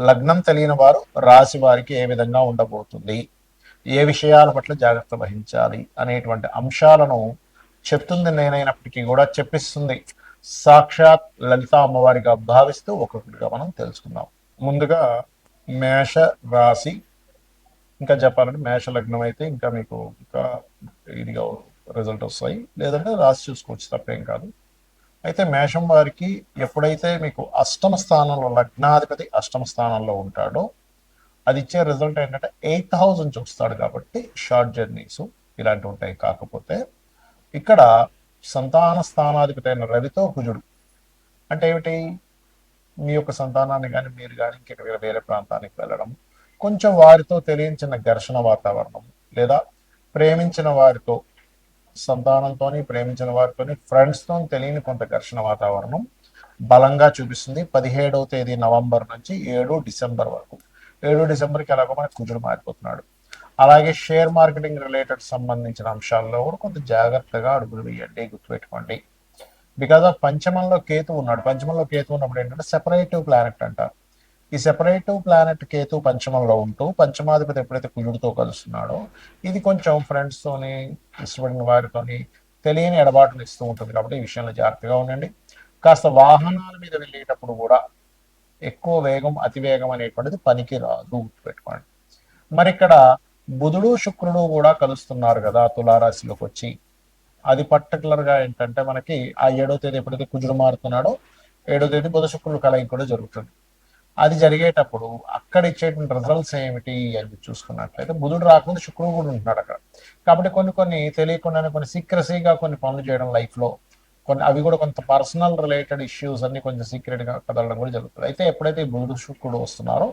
లగ్నం తెలియని వారు రాశి వారికి ఏ విధంగా ఉండబోతుంది? ఏ విషయాల పట్ల జాగ్రత్త వహించాలి? అనేటువంటి అంశాలను చెప్తుంది నేనైనప్పటికీ కూడా చెప్పిస్తుంది. సాక్షాత్ లలిత అమ్మవారిగా భావిస్తూ ఒక్కొక్కటిగా మనం తెలుసుకుందాం. ముందుగా మేష రాశి ఇంకా చెప్పాలంటే మేష లగ్నం అయితే ఇంకా మీకు ఇంకా ఇదిగా రిజల్ట్ వస్తాయి. లేదంటే రాశి చూసుకోవచ్చు తప్పేం కాదు. అయితే మేషం వారికి ఎప్పుడైతే మీకు అష్టమ స్థానంలో లగ్నాధిపతి అష్టమ స్థానంలో ఉంటాడో అది ఇచ్చే రిజల్ట్ ఏంటంటే ఎయిత్ హౌస్ నుంచి వస్తాడు కాబట్టి షార్ట్ జర్నీస్ ఇలాంటివి ఉంటాయి. కాకపోతే ఇక్కడ సంతాన స్థానాధిపతి అయిన రవితో కుజుడు. అంటే ఏమిటి? మీ యొక్క సంతానాన్ని కానీ మీరు కానీ ఇంకెక్కడ వేరే ప్రాంతానికి వెళ్ళడం కొంచెం వారితో తెలియించిన ఘర్షణ వాతావరణం లేదా ప్రేమించిన వారితో సంతానంతోని ప్రేమించిన వారితోని ఫ్రెండ్స్తో తెలియని కొంత ఘర్షణ వాతావరణం బలంగా చూపిస్తుంది. పదిహేడవ తేదీ నవంబర్ నుంచి ఏడు డిసెంబర్ వరకు. ఏడు డిసెంబర్కి ఎలాగో మనకు కుజుడు మారిపోతున్నాడు. అలాగే షేర్ మార్కెటింగ్ రిలేటెడ్ సంబంధించిన అంశాల్లో కూడా కొంత జాగ్రత్తగా అడుగులు వేయండి గుర్తుపెట్టుకోండి. బికాజ్ ఆఫ్ పంచమంలో కేతు ఉన్నాడు. పంచమంలో కేతు ఉన్నప్పుడు ఏంటంటే సెపరేటివ్ ప్లానెట్ అంటారు. ఈ సెపరేటివ్ ప్లానెట్ కేతు పంచమంలో ఉంటూ పంచమాధిపతి ఎప్పుడైతే కుజుడితో కలుస్తున్నాడో ఇది కొంచెం ఫ్రెండ్స్తోని ఇష్టపడిన వారితోని తెలియని ఎడబాటును ఇస్తూ ఉంటుంది కాబట్టి ఈ విషయంలో జాగ్రత్తగా ఉండండి. కాస్త వాహనాల మీద వెళ్ళేటప్పుడు కూడా ఎక్కువ వేగం అతివేగం అనేటువంటిది పనికి రాదు పెట్టుకోండి మరి ఇక్కడ బుధుడు శుక్రుడు కూడా కలుస్తున్నారు కదా తులారాశిలోకి వచ్చి. అది పర్టికులర్గా ఏంటంటే మనకి ఆ ఏడో తేదీ ఎప్పుడైతే కుజుడు మారుతున్నాడో ఏడో తేదీ బుధ శుక్రుడు కలయిక కూడా జరుగుతుంది. అది జరిగేటప్పుడు అక్కడ ఇచ్చేటువంటి రిజల్ట్స్ ఏమిటి అని చూసుకున్నట్లయితే బుధుడు రాకుండా శుక్రుడు కూడా ఉంటున్నాడు అక్కడ. కాబట్టి కొన్ని కొన్ని తెలియకుండానే కొన్ని సీక్రసీగా కొన్ని పనులు చేయడం లైఫ్లో కొన్ని అవి కూడా కొంత పర్సనల్ రిలేటెడ్ ఇష్యూస్ అన్ని కొంచెం సీక్రెట్గా కదలడం కూడా జరుగుతుంది. అయితే ఎప్పుడైతే బుధుడు శుక్రుడు వస్తున్నారో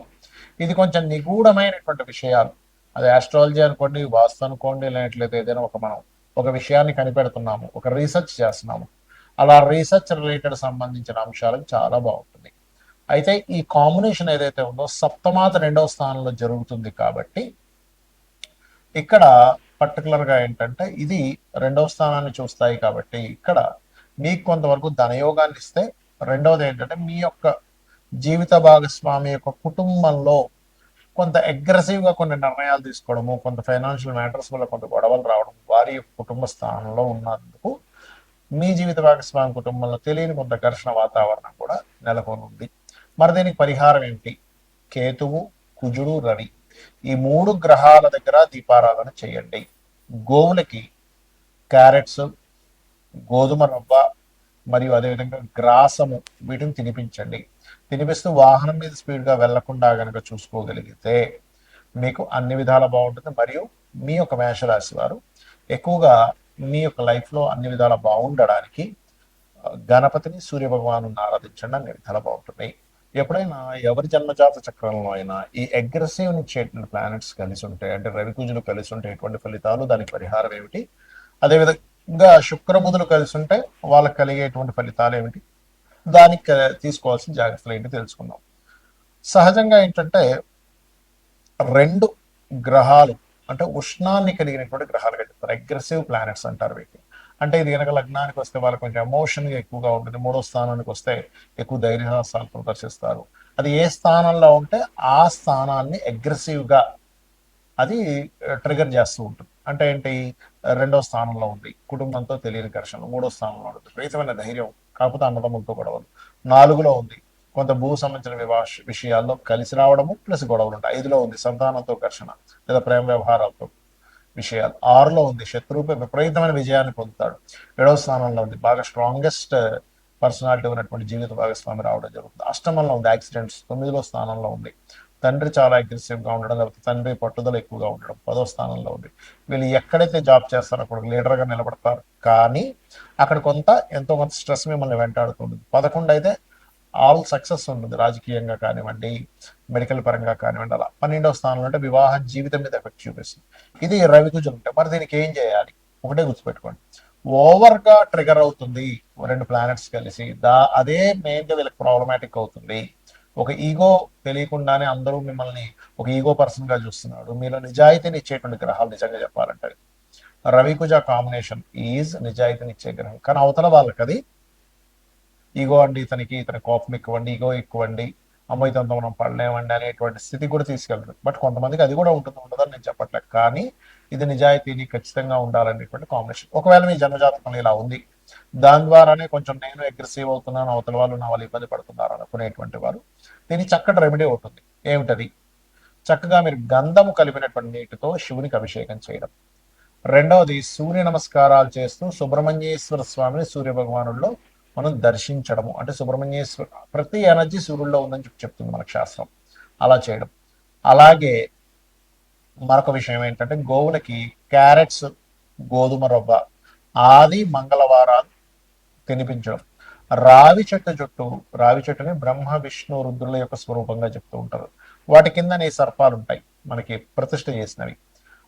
ఇది కొంచెం నిగూఢమైనటువంటి విషయాలు. అది ఆస్ట్రాలజీ అనుకోండి వాస్తు అనుకోండి లేనట్లయితే ఏదైనా ఒక మనం ఒక విషయాన్ని కనిపెడుతున్నాము ఒక రీసెర్చ్ చేస్తున్నాము. అలా రీసెర్చ్ రిలేటెడ్ సంబంధించిన అంశాలకు చాలా బాగుంటుంది. అయితే ఈ కాంబినేషన్ ఏదైతే ఉందో సప్తమాత రెండవ స్థానంలో జరుగుతుంది కాబట్టి ఇక్కడ పర్టికులర్గా ఏంటంటే ఇది రెండవ స్థానాన్ని చూస్తాయి కాబట్టి ఇక్కడ మీకు కొంతవరకు ధనయోగాన్ని ఇస్తే రెండవది ఏంటంటే మీ యొక్క జీవిత భాగస్వామి యొక్క కుటుంబంలో కొంత అగ్రెసివ్గా కొన్ని నిర్ణయాలు తీసుకోవడము కొంత ఫైనాన్షియల్ మ్యాటర్స్ వల్ల కొంత గొడవలు రావడం వారి యొక్క కుటుంబ స్థానంలో ఉన్నందుకు మీ జీవిత భాగస్వామి కుటుంబంలో తెలియని కొంత ఘర్షణ వాతావరణం కూడా నెలకొని ఉంది మరి దీనికి పరిహారం ఏమిటి? కేతువు కుజుడు రవి. ఈ మూడు గ్రహాల దగ్గర దీపారాధన చేయండి. గోవులకి క్యారెట్స్ గోధుమ రవ్వ మరియు అదేవిధంగా గ్రాసము వీటిని తినిపించండి. తినిపిస్తూ వాహనం మీద స్పీడ్గా వెళ్ళకుండా గనక చూసుకోగలిగితే మీకు అన్ని విధాల బాగుంటుంది. మరియు మీ యొక్క మేషరాశి వారు ఎక్కువగా మీ యొక్క లైఫ్లో అన్ని విధాల బాగుండడానికి గణపతిని సూర్య భగవాను ఆరాధించండి. అన్ని విధాల బాగుంటుంది. ఎప్పుడైనా ఎవరి జన్మజాత చక్రంలో అయినా ఈ అగ్రెసివ్ ఇచ్చేటువంటి ప్లానెట్స్ కలిసి ఉంటాయి అంటే రవికుజులు కలిసి ఉంటే ఎటువంటి ఫలితాలు దానికి పరిహారం ఏమిటి? అదేవిధంగా శుక్రబుధులు కలిసి ఉంటే వాళ్ళకి కలిగేటువంటి ఫలితాలు ఏమిటి? దానికి తీసుకోవాల్సిన జాగ్రత్తలు ఏంటి తెలుసుకుందాం. సహజంగా ఏంటంటే రెండు గ్రహాలు అంటే ఉష్ణాన్ని కలిగినటువంటి గ్రహాలుగా చెప్తారు అగ్రెసివ్ ప్లానెట్స్ అంటారు వీటిని. అంటే ఇది కనుక లగ్నానికి వస్తే వాళ్ళకి కొంచెం ఎమోషన్గా ఎక్కువగా ఉంటుంది. మూడో స్థానానికి వస్తే ఎక్కువ ధైర్యహాసాలు ప్రదర్శిస్తారు. అది ఏ స్థానంలో ఉంటే ఆ స్థానాన్ని అగ్రెసివ్గా అది uh, ట్రిగర్ చేస్తూ ఉంటుంది. అంటే ఏంటి? రెండో స్థానంలో ఉంది. కుటుంబంతో తెలియని ఘర్షణ మూడో స్థానంలో ఉంటుంది. విపరీతమైన ధైర్యం. కాకపోతే అన్నదమ్ములతో గొడవలు. నాలుగులో ఉంది. కొంత భూ సంబంధించిన వివాష విషయాల్లో కలిసి రావడము ప్లస్ గొడవలు ఉంటాయి. ఐదులో ఉంది సంతానంతో ఘర్షణ లేదా ప్రేమ వ్యవహారాలతో. విషయాలు. ఆరులో ఉంది శత్రువుపై విపరీతమైన విజయాన్ని పొందుతాడు. ఏడవ స్థానంలో ఉంది. బాగా స్ట్రాంగెస్ట్ పర్సనాలిటీ uh, ఉన్నటువంటి జీవిత భాగస్వామి రావడం జరుగుతుంది. అష్టమంలో ఉంది యాక్సిడెంట్స్ తొమ్మిదిలో స్థానంలో ఉంది. తండ్రి చాలా అగ్రెసివ్గా ఉండడం లేకపోతే తండ్రి పట్టుదల ఎక్కువగా ఉండడం. పదో స్థానంలో ఉంది. వీళ్ళు ఎక్కడైతే జాబ్ చేస్తారో అక్కడ లీడర్గా నిలబడతారు. కానీ అక్కడ కొంత ఎంతో కొంత స్ట్రెస్ మిమ్మల్ని వెంటాడుతుంది. పదకొండు అయితే ఆల్ సక్సెస్ ఉంటుంది రాజకీయంగా కానివ్వండి మెడికల్ పరంగా కానివ్వండి అలా పన్నెండవ స్థానంలో అంటే వివాహ జీవితం మీద ఎఫెక్ట్ చూపిస్తుంది. ఇది రవి కుజులు ఉంటాయి మరి దీనికి ఏం చేయాలి? ఒకటే గుర్తుపెట్టుకోండి. ఓవర్గా ట్రిగర్ అవుతుంది రెండు ప్లానెట్స్ కలిసి. దా అదే మెయిన్గా వీళ్ళకి ప్రాబ్లమాటిక్ అవుతుంది. ఒక ఈగో తెలియకుండానే అందరూ మిమ్మల్ని ఒక ఈగో పర్సన్గా చూస్తున్నాడు. మీలో నిజాయితీని ఇచ్చేటువంటి గ్రహాలు నిజంగా చెప్పాలంటే. రవికుజ కాంబినేషన్ ఈజ్ నిజాయితీని ఇచ్చే గ్రహం. కానీ అవతల వాళ్ళకి అది ఈగో అండి ఇతనికి ఇతని కోపం ఎక్కువండి ఈగో ఎక్కువండి అమ్మో ఇతనితో మనం పడలేమండి అనేటువంటి స్థితి కూడా తీసుకెళ్తుంది బట్ కొంతమందికి అది కూడా ఉంటుంది ఉండదని నేను చెప్పట్లేదు. కానీ ఇది నిజాయితీని ఖచ్చితంగా ఉండాలనేటువంటి కాంబినేషన్ ఒకవేళ మీ జన్మజాతకంలో ఇలా ఉంది దాని ద్వారానే కొంచెం నేను అగ్రెసివ్ అవుతున్నాను అవతల వాళ్ళు నా వాళ్ళు ఇబ్బంది పడుతున్నారు అనుకునేటువంటి వారు దీనికి చక్కటి రెమెడీ ఉంటుంది ఏమిటది? చక్కగా మీరు గంధము కలిపినటువంటి నీటితో శివునికి అభిషేకం చేయడం. రెండవది సూర్య నమస్కారాలు చేస్తూ సుబ్రహ్మణ్యేశ్వర స్వామిని సూర్య భగవానుల్లో మనం దర్శించడము. అంటే సుబ్రహ్మణ్యేశ్వర ప్రతి ఎనర్జీ సూర్యుల్లో ఉందని చెప్పి చెప్తుంది మనకు శాస్త్రం. అలా చేయడం. అలాగే మరొక విషయం ఏంటంటే గోవులకి క్యారెట్స్ గోధుమ రవ్వ ఆది మంగళవారాలు తినిపించడం. రావి చెట్టు చుట్టూ రావి చెట్టుని బ్రహ్మ విష్ణు రుద్రుల యొక్క స్వరూపంగా చెప్తూ ఉంటారు. వాటి కింద నీ సర్పాలు ఉంటాయి మనకి ప్రతిష్ట చేసినవి.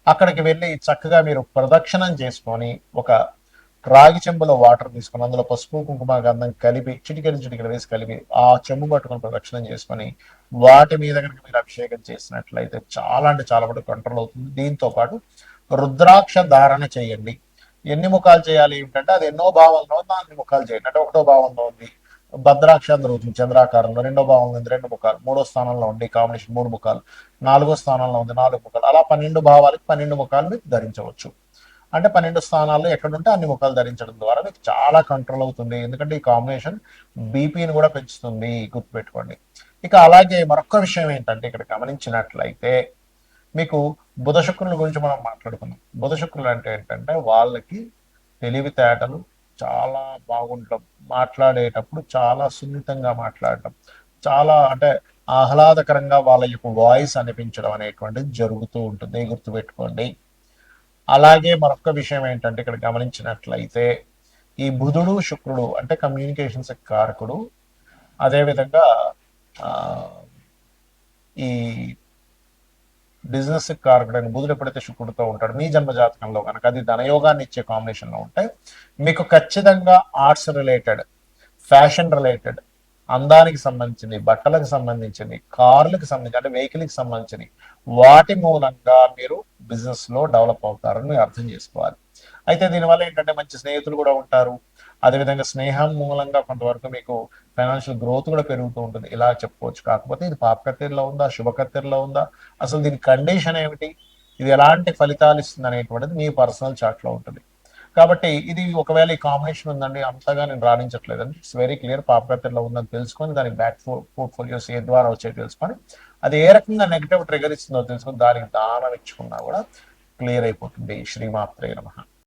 అక్కడికి వెళ్ళి చక్కగా మీరు ప్రదక్షిణం చేసుకొని ఒక రాగి చెంబులో వాటర్ తీసుకొని అందులో పసుపు కుంకుమ గంధం కలిపి చిటికెడు చిటికెడు వేసి కలిపి ఆ చెంబు పట్టుకుని ప్రదక్షిణం చేసుకొని వాటి మీద కనుక మీరు అభిషేకం చేసినట్లయితే చాలా అంటే చాలా మటుకు కంట్రోల్ అవుతుంది. దీంతో పాటు రుద్రాక్ష ధారణ చేయండి. ఎన్ని ముఖాలు చేయాలి ఏమిటంటే అది ఎన్నో భావంలో ఉంది అన్ని ముఖాలు చేయండి. అంటే ఒకటో భావంలో ఉంది భద్రాక్ష జరుగుతుంది చంద్రాకారంలో రెండో భావంలో ఉంది రెండు ముఖాలు మూడో స్థానంలో ఉంది కాంబినేషన్ మూడు ముఖాలు నాలుగో స్థానంలో ఉంది నాలుగు ముఖాలు. అలా పన్నెండు భావాలకి పన్నెండు ముఖాలు మీరు ధరించవచ్చు. అంటే పన్నెండు స్థానాల్లో ఎక్కడుంటే అన్ని ముఖాలు ధరించడం ద్వారా మీకు చాలా కంట్రోల్ అవుతుంది. ఎందుకంటే ఈ కాంబినేషన్ బీపీని కూడా పెంచుతుంది. గుర్తుపెట్టుకోండి. ఇక అలాగే మరొక విషయం ఏంటంటే ఇక్కడ గమనించినట్లయితే మీకు బుధ శుక్రుల గురించి మనం మాట్లాడుకున్నాం బుధ శుక్రులు అంటే ఏంటంటే వాళ్ళకి తెలివితేటలు చాలా బాగుండటం మాట్లాడేటప్పుడు చాలా సున్నితంగా మాట్లాడటం చాలా అంటే ఆహ్లాదకరంగా వాళ్ళ యొక్క వాయిస్ అనిపించడం అనేటువంటిది జరుగుతూ ఉంటుంది. గుర్తుపెట్టుకోండి. అలాగే మరొక విషయం ఏంటంటే ఇక్కడ గమనించినట్లయితే ఈ బుధుడు శుక్రుడు అంటే కమ్యూనికేషన్స్ కారకుడు. అదేవిధంగా ఈ బిజినెస్ కారకుడైన బుధుడు ఎప్పుడైతే శుక్రుడితో ఉంటాడు మీ జన్మ జాతకంలో కనుక అది ధనయోగాన్ని ఇచ్చే కాంబినేషన్లో ఉంటే మీకు ఖచ్చితంగా ఆర్ట్స్ రిలేటెడ్ ఫ్యాషన్ రిలేటెడ్ అందానికి సంబంధించినవి బట్టలకు సంబంధించినవి కార్లకు సంబంధించి అంటే వెహికల్కి సంబంధించినవి. వాటి మూలంగా మీరు బిజినెస్లో డెవలప్ అవుతారని మీరు అర్థం చేసుకోవాలి. అయితే దీనివల్ల ఏంటంటే మంచి స్నేహితులు కూడా ఉంటారు. అదేవిధంగా స్నేహం మూలంగా కొంతవరకు మీకు ఫైనాన్షియల్ గ్రోత్ కూడా పెరుగుతూ ఉంటుంది. ఇలా చెప్పుకోవచ్చు. కాకపోతే ఇది పాపకత్తెరలో ఉందా శుభకత్తెరలో ఉందా? అసలు దీని కండిషన్ ఏమిటి? ఇది ఎలాంటి ఫలితాలు ఇస్తుంది అనేటువంటిది మీ పర్సనల్ చాట్లో ఉంటుంది. కాబట్టి ఇది ఒకవేళ ఈ కాంబినేషన్ ఉందండి అంతగా నేను రాణించట్లేదండి. ఇట్స్ వెరీ క్లియర్ పాపకత్తెరలో ఉందని తెలుసుకొని దానికి బ్యాక్ పోర్ట్ఫోలియోస్ ఏ ద్వారా వచ్చాయి తెలుసుకొని అది ఏ రకంగా నెగిటివ్ ట్రిగర్ ఇస్తుందో తెలుసుకొని దానికి దానం ఇచ్చుకున్నా కూడా క్లియర్ అయిపోతుంది. శ్రీమాత్రే నమ.